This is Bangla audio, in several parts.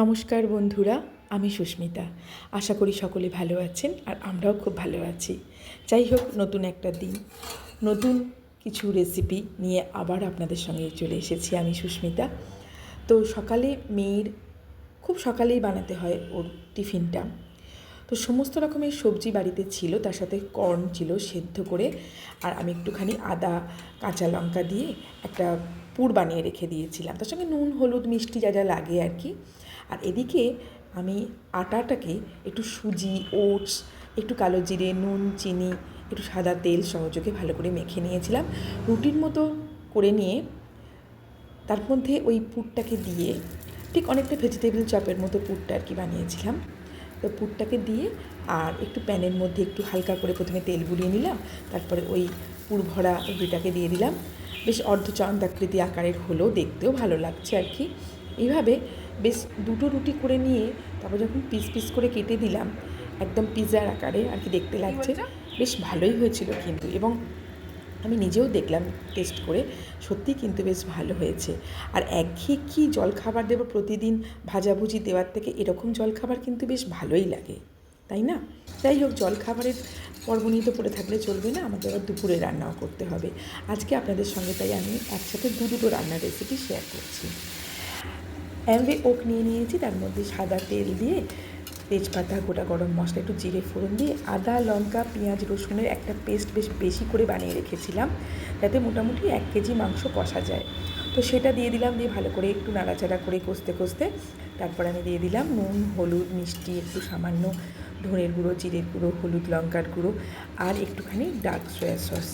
নমস্কার বন্ধুরা, আমি সুস্মিতা। আশা করি সকলে ভালো আছেন আর আমরাও খুব ভালো আছি। যাই হোক, নতুন একটা দিন, নতুন কিছু রেসিপি নিয়ে আবার আপনাদের সঙ্গে চলে এসেছি আমি সুস্মিতা। তো সকালে মেয়ের, খুব সকালেই বানাতে হয় ওর টিফিনটা। তো সমস্ত রকমের সবজি বাড়িতে ছিল, তার সাথে কর্ন ছিল সেদ্ধ করে আর আমি একটুখানি আদা, কাঁচা লঙ্কা দিয়ে একটা পুর বানিয়ে রেখে দিয়েছিলাম। তার সঙ্গে নুন, হলুদ, মিষ্টি যা যা লাগে আর কি। আর এদিকে আমি আটাটাকে একটু সুজি, ওটস, একটু কালো জিরে, নুন, চিনি, একটু সাদা তেল সহযোগে ভালো করে মেখে নিয়েছিলাম। রুটির মতো করে নিয়ে তার মধ্যে ওই পুরটাকে দিয়ে ঠিক অনেকটা ভেজিটেবল চপের মতো পুরটা আর কি বানিয়েছিলাম। তো পুরটাকে দিয়ে আর একটু প্যানের মধ্যে একটু হালকা করে প্রথমে তেল বুলিয়ে নিলাম, তারপরে ওই পুর ভরা রুটিটাকে দিয়ে দিলাম। বেশ অর্ধচন্দ্রাকৃতি আকারের হলেও দেখতেও ভালো লাগছে আর কি। এইভাবে বেশ দুটো রুটি করে নিয়ে তারপর যখন পিস পিস করে কেটে দিলাম একদম পিৎজার আকারে আর কি দেখতে লাগছে। বেশ ভালোই হয়েছিল কিন্তু এবং আমি নিজেও দেখলাম টেস্ট করে সত্যিই কিন্তু বেশ ভালো হয়েছে। আর একঘেয়ে কী জলখাবার দেবো প্রতিদিন ভাজাভুজি দেওয়ার থেকে এরকম জলখাবার কিন্তু বেশ ভালোই লাগে তাই না? যাই হোক জলখাবারের পর্ব নিয়ে তো পড়ে থাকলে চলবে না আমাদের আবার দুপুরে রান্নাও করতে হবে। আজকে আপনাদের সঙ্গে তাই আমি একসাথে দু দুটো রান্নার রেসিপি শেয়ার করছি। অ্যামওয়ে ওক নিয়ে নিয়েছি, তার মধ্যে সাদা তেল দিয়ে তেজপাতা, গোটা গরম মশলা, একটু জিরে ফোড়ন দিয়ে আদা, লঙ্কা, পেঁয়াজ, রসুনের একটা পেস্ট বেশ বেশি করে বানিয়ে রেখেছিলাম, যাতে মোটামুটি এক কেজি মাংস কষা যায়। তো সেটা দিয়ে দিলাম, দিয়ে ভালো করে একটু নাড়াচাড়া করে কষতে কষতে, তারপর আমি দিয়ে দিলাম নুন, হলুদ, মিষ্টি, একটু সামান্য ধনের গুঁড়ো, জিরের গুঁড়ো, হলুদ লঙ্কার গুঁড়ো, আর একটুখানি ডার্ক সয়া সস।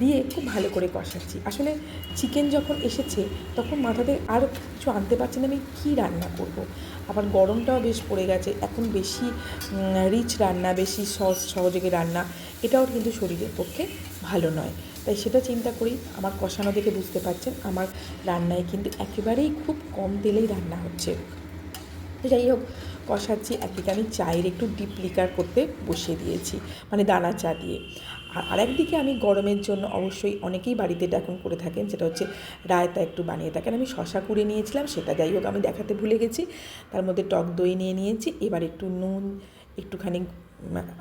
দিয়ে খুব ভালো করে কষাচ্ছি। আসলে চিকেন যখন এসেছে, তখন মাথাতে আর কিছু আনতে পারছি না, আমি কী রান্না করব। আবার গরমটাও বেশ পড়ে গেছে, এখন বেশি রিচ রান্না, বেশি সস সহযোগে রান্না, এটাও কিন্তু শরীরের পক্ষে ভালো নয়। তাই সেটা চিন্তা করি, আমার কষানো দেখে বুঝতে পারছেন, আমার রান্নায় কিন্তু একেবারেই খুব কম তেলেই রান্না হচ্ছে। যাই হোক, কষাচ্ছি, একদিকে আমি চায়ের একটু ডিপ লিকার করতে বসিয়ে দিয়েছি মানে দানা চা দিয়ে। আর আরেকদিকে আমি গরমের জন্য অবশ্যই অনেকেই বাড়িতে এটা এখন করে থাকেন, সেটা হচ্ছে রায়তা একটু বানিয়ে থাকেন। আমি শশা কুড়ে নিয়েছিলাম, সেটা যাই হোক আমি দেখাতে ভুলে গেছি। তার মধ্যে টক দই নিয়ে নিয়েছি, এবার একটু নুন, একটুখানি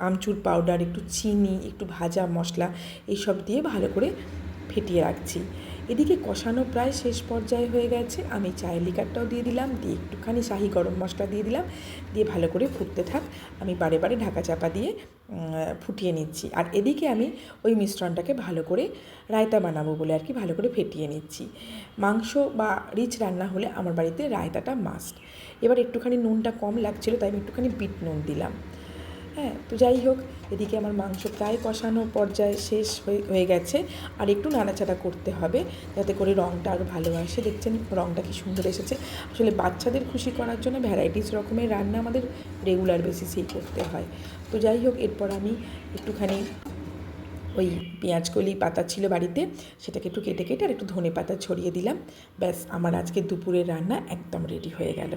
আমচুর পাউডার, একটু চিনি, একটু ভাজা মশলা, এইসব দিয়ে ভালো করে ফেটিয়ে রাখছি। এদিকে কষানো প্রায় শেষ পর্যায়ে হয়ে গেছে। আমি চায়ের লিকারটাও দিয়ে দিলাম, দিয়ে একটুখানি শাহি গরম মশলা দিয়ে দিলাম, দিয়ে ভালো করে ফুটতে থাক। আমি বারে বারে ঢাকা চাপা দিয়ে ফুটিয়ে নিচ্ছি। আর এদিকে আমি ওই মিশ্রণটাকে ভালো করে রায়তা বানাবো বলে আর কি, ভালো করে ফেটিয়ে নিচ্ছি। মাংস বা রিচ রান্না হলে আমার বাড়িতে রায়তাটা মাস্ট এবার একটুখানি নুনটা কম লাগছিল, তাই আমি একটুখানি বিট নুন দিলাম। হ্যাঁ তো যাই হোক, এদিকে আমার মাংস প্রায় কষানো পর্যায়ে শেষ হয়ে গেছে। আর একটু নাড়াচাড়া করতে হবে যাতে করে রঙটা আরও ভালো আসে। দেখছেন রঙটা কি সুন্দর এসেছে। আসলে বাচ্চাদের খুশি করার জন্য ভ্যারাইটিস রকমের রান্না আমাদের রেগুলার বেসিসেই করতে হয়। তো যাই হোক, এরপর আমি একটুখানি ওই পেঁয়াজকলি পাতা ছিল বাড়িতে, সেটাকে একটু কেটে কেটে আর একটু ধনে পাতা ছড়িয়ে দিলাম। ব্যাস, আমার আজকে দুপুরের রান্না একদম রেডি হয়ে গেল।